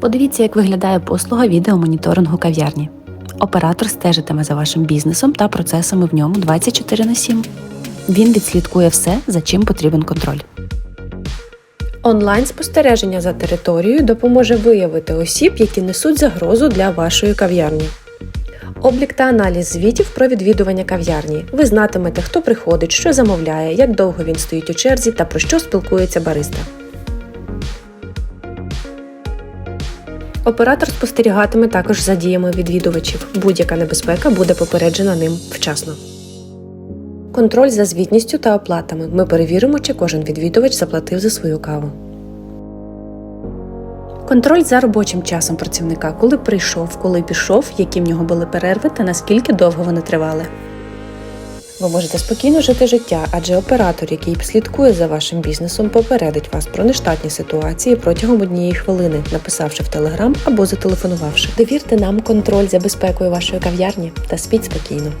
Подивіться, як виглядає послуга відеомоніторингу кав'ярні. Оператор стежитиме за вашим бізнесом та процесами в ньому 24 на 7. Він відслідкує все, за чим потрібен контроль. Онлайн спостереження за територією допоможе виявити осіб, які несуть загрозу для вашої кав'ярні. Облік та аналіз звітів про відвідування кав'ярні. Ви знатимете, хто приходить, що замовляє, як довго він стоїть у черзі та про що спілкується бариста. Оператор спостерігатиме також за діями відвідувачів. Будь-яка небезпека буде попереджена ним вчасно. Контроль за звітністю та оплатами. Ми перевіримо, чи кожен відвідувач заплатив за свою каву. Контроль за робочим часом працівника, коли прийшов, коли пішов, які в нього були перерви та наскільки довго вони тривали. Ви можете спокійно жити життя, адже оператор, який слідкує за вашим бізнесом, попередить вас про нештатні ситуації протягом однієї хвилини, написавши в телеграм або зателефонувавши. Довірте нам контроль за безпекою вашої кав'ярні та спіть спокійно.